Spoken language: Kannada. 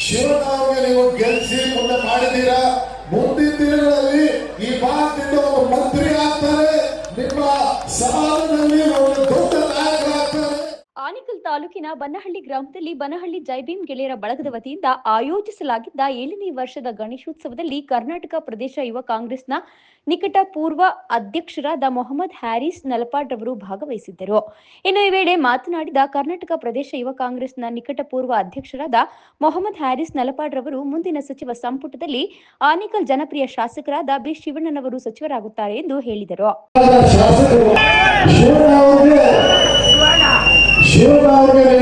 ಶಿವನವ್ರಿಗೆ ನೀವು ಗೆಲ್ಸಿ ಮುಂದೆ ಮಾಡಿದ್ದೀರಾ ಮುಂದಿನ ದಿನಗಳಲ್ಲಿ ಈ ಭಾಗದಿಂದ ಒಬ್ಬ ಮಂತ್ರಿ ಆನೇಕಲ್ ತಾಲೂಕಿನ ಬನ್ನಹಳ್ಳಿ ಗ್ರಾಮದಲ್ಲಿ ಬನಹಳ್ಳಿ ಜೈಭೀಮ್ ಗೆಳೆಯರ ಬಳಗದ ವತಿಯಿಂದ ಆಯೋಜಿಸಲಾಗಿದ್ದ ಏಳನೇ ವರ್ಷದ ಗಣೇಶೋತ್ಸವದಲ್ಲಿ ಕರ್ನಾಟಕ ಪ್ರದೇಶ ಯುವ ಕಾಂಗ್ರೆಸ್ನ ನಿಕಟ ಪೂರ್ವ ಅಧ್ಯಕ್ಷರಾದ ಮೊಹಮ್ಮದ್ ಹ್ಯಾರಿಸ್ ನಲಪಾಡ್ ರವರು ಭಾಗವಹಿಸಿದ್ದರು. ಇನ್ನು ಈ ವೇಳೆ ಮಾತನಾಡಿದ ಕರ್ನಾಟಕ ಪ್ರದೇಶ ಯುವ ಕಾಂಗ್ರೆಸ್ನ ನಿಕಟ ಪೂರ್ವ ಅಧ್ಯಕ್ಷರಾದ ಮೊಹಮ್ಮದ್ ಹ್ಯಾರಿಸ್ ನಲಪಾಡ್ ರವರು ಮುಂದಿನ ಸಚಿವ ಸಂಪುಟದಲ್ಲಿ ಆನಿಕಲ್ ಜನಪ್ರಿಯ ಶಾಸಕರಾದ ಬಿ ಶಿವಣ್ಣನವರು ಸಚಿವರಾಗುತ್ತಾರೆ ಎಂದು ಹೇಳಿದರು. சிவனார்கள்